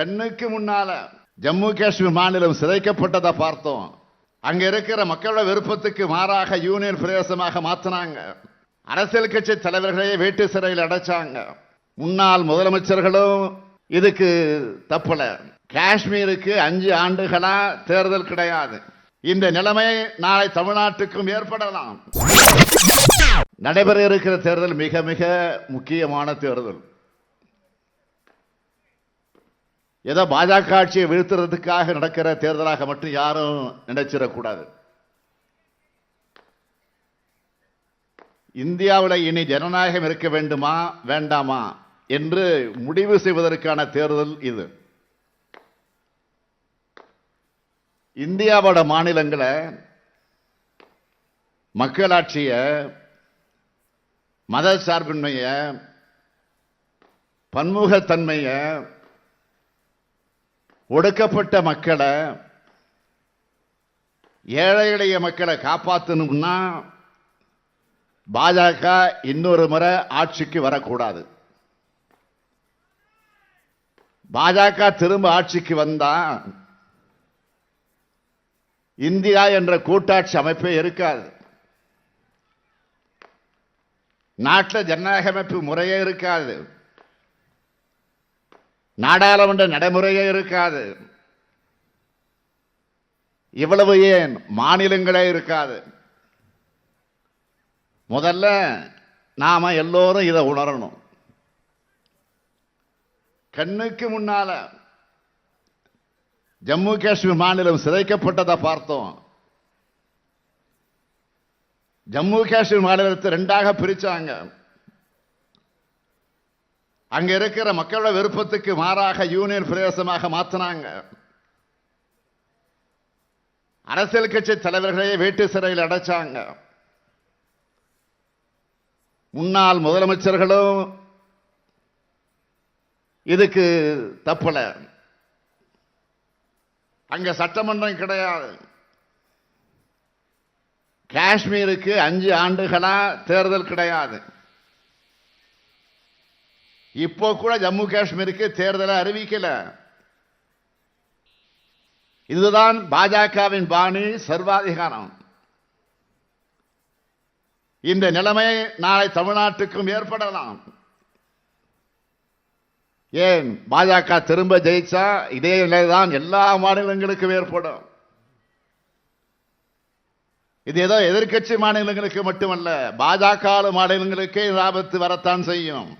கண்ணுக்கு முன்னால ஜம்மு காஷ்மீர் மாநிலம் சிதைக்கப்பட்டதை பார்த்தோம். அங்க இருக்கிற மக்களோட விருப்பத்துக்கு மாறாக யூனியன் பிரதேசமாக மாத்தினாங்க. அரசியல் கட்சி தலைவர்களையே வீட்டு சிறையில் அடைச்சாங்க. முன்னாள் முதலமைச்சர்களும் இதுக்கு தப்பல. காஷ்மீருக்கு அஞ்சு ஆண்டுகளா தேர்தல் கிடையாது. இந்த நிலைமை நாளை தமிழ்நாட்டுக்கும் ஏற்படலாம். நடைபெற இருக்கிற தேர்தல் மிக மிக முக்கியமான தேர்தல். ஏதோ பாஜக ஆட்சியை வீழ்த்துறதுக்காக நடக்கிற தேர்தலாக மட்டும் யாரும் நினைச்சிடக்கூடாது. இந்தியாவில் இனி ஜனநாயகம் இருக்க வேண்டுமா வேண்டாமா என்று முடிவு செய்வதற்கான தேர்தல் இது. இந்தியாவோட மாநிலங்களை மக்களாட்சிய மத சார்பின்மையை பன்முகத்தன்மையை ஒடுக்கப்பட்ட மக்களை ஏழை எளிய மக்களை காப்பாற்றணும்னா பாஜக இன்னொரு முறை ஆட்சிக்கு வரக்கூடாது. பாஜக திரும்ப ஆட்சிக்கு வந்தா இந்தியா என்ற கூட்டாட்சி அமைப்பே இருக்காது. நாட்டில் ஜனநாயக அமைப்பு முறையே இருக்காது. நாடாளுமன்ற நடைமுறையே இருக்காது. இவ்வளவு ஏன் மாநிலங்களே இருக்காது. முதல்ல நாம எல்லோரும் இதை உணரணும். கண்ணுக்கு முன்னால ஜம்மு காஷ்மீர் மாநிலம் சிதைக்கப்பட்டதை பார்த்தோம். ஜம்மு காஷ்மீர் மாநிலத்தை ரெண்டாக பிரிச்சாங்க. அங்க இருக்கிற மக்களோட விருப்பத்துக்கு மாறாக யூனியன் பிரதேசமாக மாத்தினாங்க. அரசியல் கட்சி தலைவர்களையே வீட்டு சிறையில் அடைச்சாங்க. முன்னாள் முதலமைச்சர்களும் இதுக்கு தப்பல. அங்க சட்டமன்றம் கிடையாது. காஷ்மீருக்கு அஞ்சு ஆண்டுகளா தேர்தல் கிடையாது. இப்போ கூட ஜம்மு காஷ்மீருக்கு தேர்தலை அறிவிக்கல. இதுதான் பாஜகவின் பாணி சர்வாதிகாரம். இந்த நிலைமை நாளை தமிழ்நாட்டுக்கும் ஏற்படலாம். ஏன் பாஜக திரும்ப ஜெயிச்சா இதே நிலைதான் எல்லா மாநிலங்களுக்கும் ஏற்படும். இது ஏதோ எதிர்க்கட்சி மாநிலங்களுக்கு மட்டுமல்ல பாஜக மாநிலங்களுக்கே ஆபத்து வரத்தான் செய்யும்.